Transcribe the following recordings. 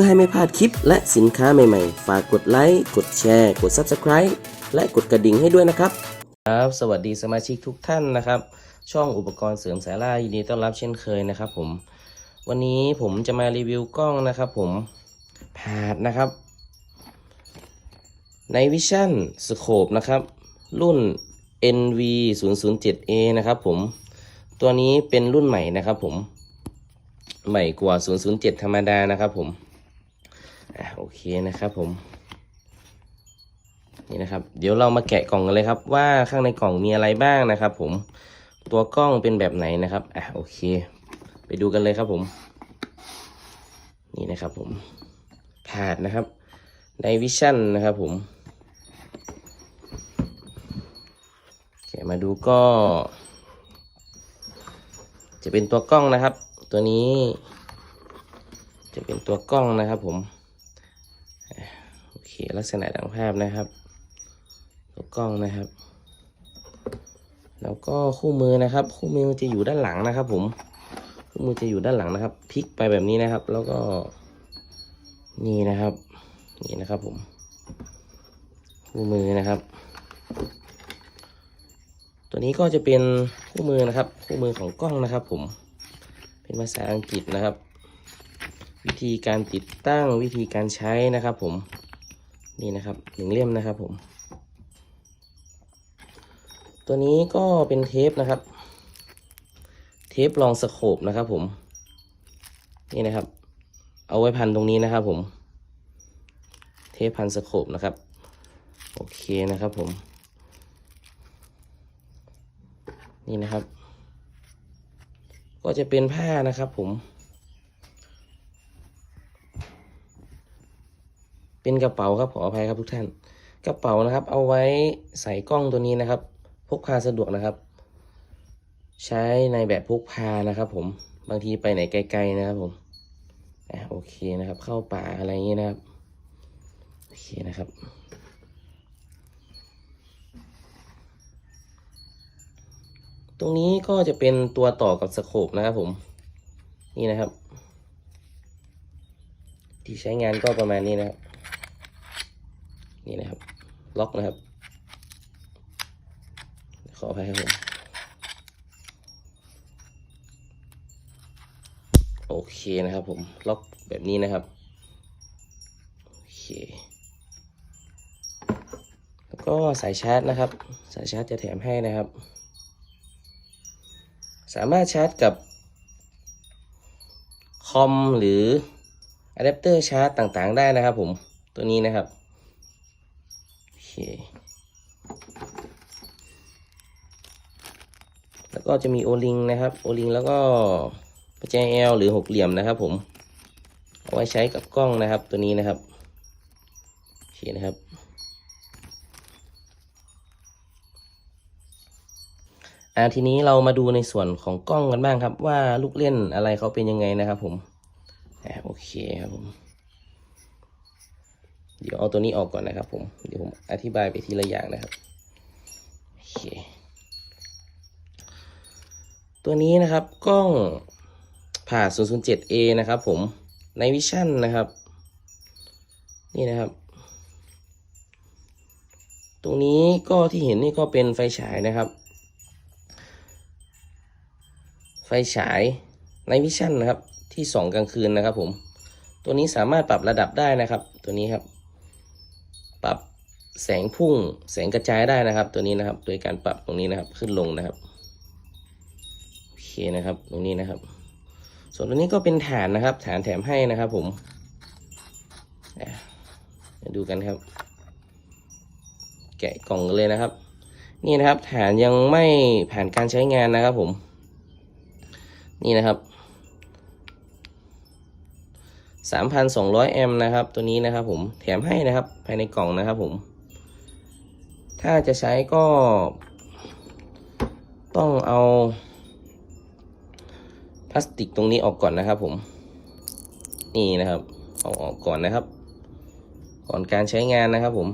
พื่อให้ไม่พลาดคลิปและสินค้าใหม่ๆ ฝากกดไลค์ กดแชร์ กด Subscribe และกดกระดิ่งให้ด้วยนะครับครับ สวัสดีสมาชิกทุกท่านนะครับ ช่องอุปกรณ์เสริมสายล่ายินดีต้อนรับเช่นเคยนะครับผม วันนี้ผมจะมารีวิวกล้องนะครับผมพาดนะครับในวิชั่นสโคปนะครับ รุ่น NV 0 0 7 A นะครับผม ตัวนี้เป็นรุ่นใหม่นะครับผม ใหม่กว่า 007 ธรรมดานะครับผม อะโอเคนะครับผม นี่นะครับ เดี๋ยวเรามาแกะกล่องกันเลยครับ ว่าข้างในกล่องมีอะไรบ้างนะครับ ผม ตัวกล้องเป็นแบบไหนนะครับ อะโอเค ไปดูกันเลยครับผม นี่นะครับผมพาดนะครับในวิชั่นนะครับผมแกะมาดูก็ จะเป็นตัวกล้องนะครับ ตัวนี้ จะเป็นตัวกล้องนะครับผม ลักษณะดังภาพนะครับตัวกล้องนะครับ แล้วก็คู่มือนะครับ คู่มือจะอยู่ด้านหลังนะครับ ผมคู่มือจะอยู่ด้านหลังนะครับพลิกไปแบบนี้นะครับ แล้วก็นี่นะครับ นี่นะครับ ผม คู่มือนะครับ ตัวนี้ก็จะเป็นคู่มือนะครับ คู่มือของกล้องนะครับ ผม เป็นภาษาอังกฤษนะครับวิธีการติดตั้งวิธีการใช้นะครับผม นี่นะครับหนึ่งเล่มนะครับผม ตัวนี้ก็เป็นเทปนะครับ เทปรองสโคปนะครับ ผม นี่นะครับ เอาไว้พันตรงนี้นะครับ ผม เทปพันสโคปนะครับ โอเคนะครับผม นี่นะครับ ก็จะเป็นผ้านะครับผม เป็นกระเป๋าครับขออภัยครับทุกท่าน กระเป๋านะครับ เอาไว้ใส่กล้องตัวนี้นะครับ พกพาสะดวกนะครับ ใช้ในแบบพกพานะครับ ผมบางทีไปไหนไกล ๆนะครับผมอะโอเคนะครับ เข้าป่าอะไรอย่างนี้นะครับโอเคนะครับตรงนี้ก็จะเป็นตัวต่อกับสโคปนะครับผม นี่นะครับ ที่ใช้งานก็ประมาณนี้นะครับ นี่นะครับ ล็อกนะครับ ขออภัยครับผมโอเคนะครับผม ล็อกแบบนี้นะครับ โอเค แล้วก็สายชาร์จนะครับ สายชาร์จจะแถมให้นะครับ สามารถชาร์จกับคอมหรืออะแดปเตอร์ชาร์จต่างๆ ได้นะครับผม ตัวนี้นะครับ เค แล้วก็จะมีโอลิงนะครับ โอลิงแล้วก็ประแจ L หรือหกเหลี่ยมนะครับ ผม เอาไว้ใช้กับกล้องนะครับตัวนี้นะครับโอเคนะครับ อ่าทีนี้เรามาดูในส่วนของกล้องกันบ้างครับ ว่าลูกเล่นอะไรเขาเป็นยังไงนะครับ ผมอ่าโอเคครับผม เดี๋ยวเอาตัวนี้ออกก่อนนะครับผม เดี๋ยวผมอธิบายไปทีละอย่างนะครับ โอเค ตัวนี้นะครับกล้องผ่า 007A นะครับผม ในวิชั่นนะครับ นี่นะครับ ตรงนี้ก็ที่เห็นนี่ก็เป็นไฟฉายนะครับ ไฟฉายในวิชั่นนะครับที่ส่องกลางคืนนะครับผม ตัวนี้สามารถปรับระดับได้นะครับ ตัวนี้ครับ ปรับแสงพุ่งแสงกระจายได้นะครับ ตัวนี้นะครับ โดยการปรับตรงนี้นะครับขึ้นลงนะครับโอเคนะครับ ตรงนี้นะครับ ส่วนตัวนี้ก็เป็นฐานนะครับ ฐานแถมให้นะครับ ผมดูกันครับ แกะกล่องกันเลยนะครับ นี่นะครับ ฐานยังไม่ผ่านการใช้งานนะครับ ผม นี่นะครับ 3,200 แอมป์นะครับ ตัวนี้นะครับผมแถมให้นะครับ ภายในกล่องนะครับผม ถ้าจะใช้ก็ ต้องเอา พลาสติกตรงนี้ออกก่อนนะครับผม นี่นะครับเอาออกก่อนนะครับ ก่อนการใช้งานนะครับผม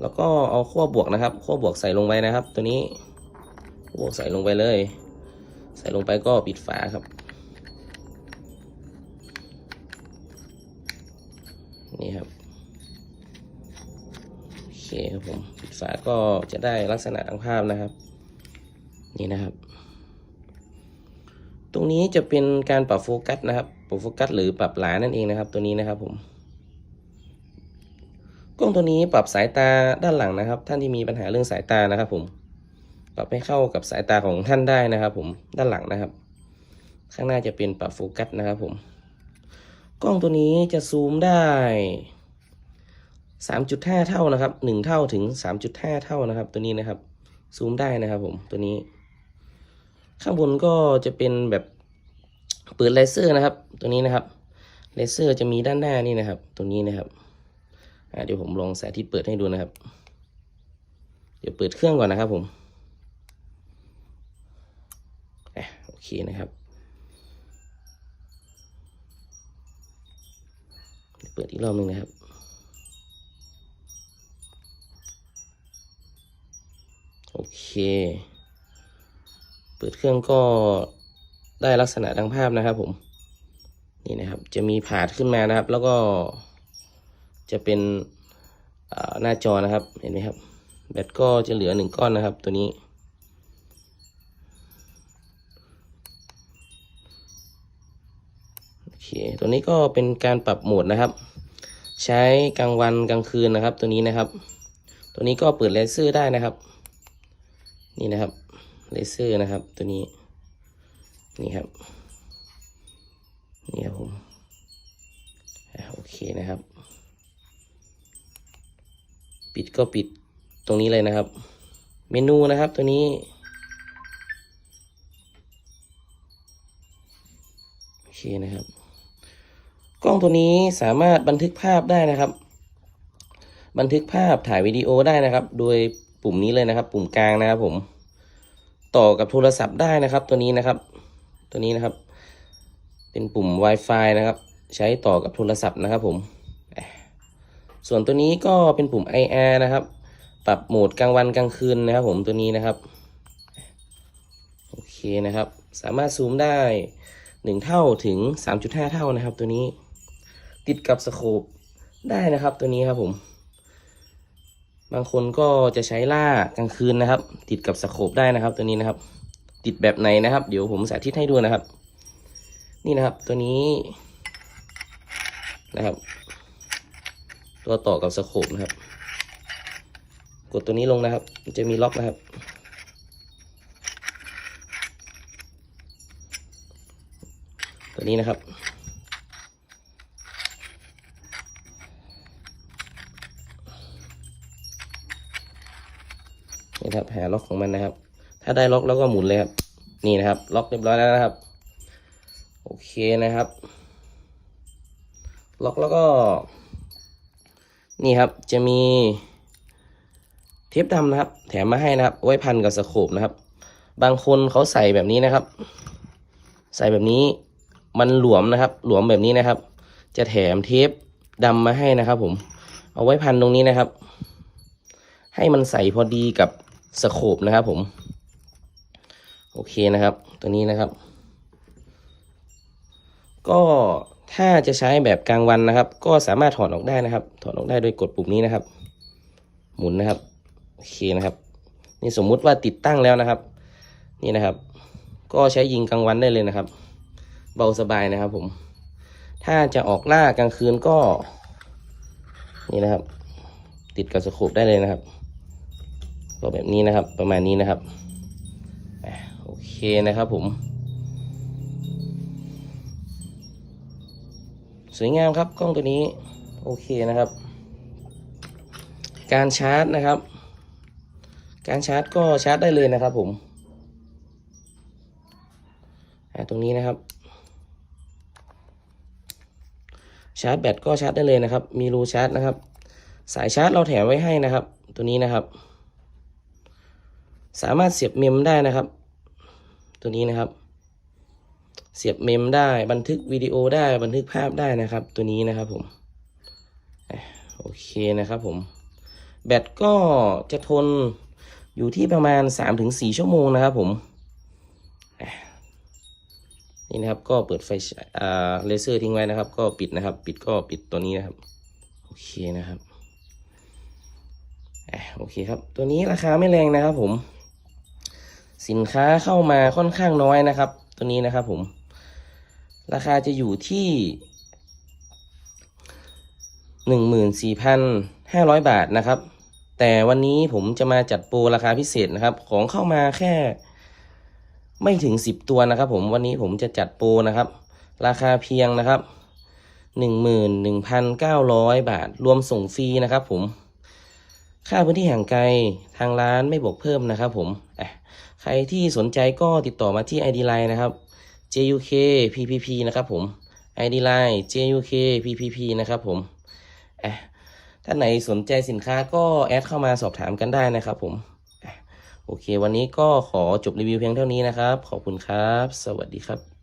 แล้วก็เอาขั้วบวกนะครับขั้วบวกใส่ลงไปนะครับ ตัวนี้ขั้วบวกใส่ลงไปเลย ใส่ลงไปก็ปิดฝาครับ นี่ครับโอเคครับผมปิดฝาก็จะได้ลักษณะดังภาพนะครับ นี่นะครับ ตรงนี้จะเป็นการปรับโฟกัสนะครับปรับโฟกัสหรือปรับหลานั่นเองนะครับ ตัวนี้นะครับผมกล้องตัวนี้ปรับสายตาด้านหลังนะครับ ท่านที่มีปัญหาเรื่องสายตานะครับ ผม ปรับให้เข้ากับสายตาของท่านได้นะครับ ผมด้านหลังนะครับ ข้างหน้าจะเป็นปรับโฟกัสนะครับ ผม กล้องตัวนี้จะซูมได้ 3.5 เท่านะครับ 1 เท่าถึง 3.5 เท่านะครับ ตัวนี้นะครับ ซูมได้นะครับผมตัวนี้ ข้างบนก็จะเป็นแบบเปิดเลเซอร์นะครับ ตัวนี้นะครับเลเซอร์จะมีด้านหน้านี่นะครับ ตัวนี้นะครับเดี๋ยวผมลองสาธิตเปิดให้ดูนะครับ เดี๋ยวเปิดเครื่องก่อนนะครับผมโอเคนะครับ เปิดอีกรอบหนึ่งนะครับ โอเค เปิดเครื่องก็ได้ลักษณะดังภาพนะครับผมนี่นะครับจะมีผาดขึ้นมานะครับ แล้วก็จะเป็นหน้าจอนะครับเห็นไหมครับ แบตก็จะเหลือหนึ่งก้อนนะครับตัวนี้ ตัวนี้ก็เป็นการปรับโหมดนะครับ ใช้กลางวันกลางคืนนะครับ ตัวนี้นะครับ ตัวนี้ก็เปิดเลเซอร์ได้นะครับ นี่นะครับเลเซอร์นะครับ ตัวนี้นี่ครับนี่ครับผมโอเคนะครับ ปิดก็ปิดตรงนี้เลยนะครับ เมนูนะครับตัวนี้โอเคนะครับ กล้องตัวนี้สามารถบันทึกภาพได้นะครับ บันทึกภาพถ่ายวิดีโอได้นะครับ โดยปุ่มนี้เลยนะครับ ปุ่มกลางนะครับ ผม ต่อกับโทรศัพท์ได้นะครับ ตัวนี้นะครับ ตัวนี้นะครับ เป็นปุ่ม Wi-Fi นะครับ ใช้ต่อกับโทรศัพท์นะครับ ผม ส่วนตัวนี้ก็เป็นปุ่ม IR นะครับ ปรับโหมดกลางวันกลางคืนนะครับ ผมตัวนี้นะครับโอเคนะครับ สามารถซูมได้หนึ่งเท่าถึง 3.5 เท่านะครับตัวนี้ ติดกับสโคปได้นะครับตัวนี้ครับผม บางคนก็จะใช้ล่ากลางคืนนะครับ ติดกับสโคปได้นะครับ ตัวนี้นะครับ ติดแบบไหนนะครับ เดี๋ยวผมสาธิตให้ดูนะครับ นี่นะครับตัวนี้นะครับ ตัวต่อกับสโคปนะครับ กดตัวนี้ลงนะครับ จะมีล็อกนะครับ ตัวนี้นะครับ นี่ครับ หาล็อกของมันนะครับ ถ้าได้ล็อกแล้วก็หมุนเลยครับ นี่นะครับ ล็อกเรียบร้อยแล้วนะครับ โอเคนะครับ ล็อกแล้วก็ นี่ครับ จะมีเทปดำนะครับ แถมมาให้นะครับ ไว้พันกับสโคปนะครับ บางคนเขาใส่แบบนี้นะครับ ใส่แบบนี้ มันหลวมนะครับ หลวมแบบนี้นะครับ จะแถมเทปดำมาให้นะครับ ผม เอาไว้พันตรงนี้นะครับให้มันใส่พอดีกับ สโคปนะครับ ผม โอเคนะครับ ตัวนี้นะครับ ก็ถ้าจะใช้แบบกลางวันนะครับ ก็สามารถถอดออกได้นะครับ ถอดออกได้โดยกดปุ่มนี้นะครับ หมุนนะครับโอเคนะครับ นี่สมมุติว่าติดตั้งแล้วนะครับ นี่นะครับ ก็ใช้ยิงกลางวันได้เลยนะครับ เบาสบายนะครับ ผม ถ้าจะออกล่ากลางคืนก็ นี่นะครับ ติดกับสโคปได้เลยนะครับ ก็แบบนี้นะครับ ประมาณนี้นะครับโอเคนะครับผม สวยงามครับกล้องตัวนี้ โอเคนะครับ การชาร์จนะครับ การชาร์จก็ชาร์จได้เลยนะครับผมตรงนี้นะครับ ชาร์จแบตก็ชาร์จได้เลยนะครับ มีรูชาร์จนะครับ สายชาร์จเราแถมไว้ให้นะครับ ตัวนี้นะครับ สามารถเสียบเมมได้นะครับ ตัวนี้นะครับ เสียบเมมได้บันทึกวิดีโอได้บันทึกภาพได้นะครับ ตัวนี้นะครับผมโอเคนะครับผม แบตก็จะทนอยู่ที่ประมาณ 3-4 ชั่วโมงนะครับผมนี่นะครับก็เปิดไฟเลเซอร์ทิ้งไว้นะครับ ก็ปิดนะครับ ปิดก็ปิดตัวนี้นะครับ โอเคนะครับโอเคครับ ตัวนี้ราคาไม่แรงนะครับผม สินค้าเข้ามาค่อนข้างน้อยนะครับ ตัวนี้นะครับผม ราคาจะอยู่ที่หนึ่งหมื่นสี่พันห้าร้อยบาทนะครับ แต่วันนี้ผมจะมาจัดโปรราคาพิเศษนะครับ ของเข้ามาแค่ไม่ถึงสิบตัวนะครับ ผมวันนี้ผมจะจัดโปรนะครับ ราคาเพียงนะครับหนึ่งหมื่นหนึ่งพันเก้าร้อยบาท รวมส่งฟรีนะครับ ผม ค่าพื้นที่ห่างไกลทางร้านไม่บวกเพิ่มนะครับ ผมอะ ใครที่สนใจก็ติดต่อมาที่ ID Line นะครับ JUK PPP นะครับผม ID Line JUK PPP นะครับผมถ้าไหนสนใจสินค้าก็แอดเข้ามาสอบถามกันได้นะครับผมโอเค วันนี้ก็ขอจบรีวิวเพียงเท่านี้นะครับ ขอบคุณครับ สวัสดีครับ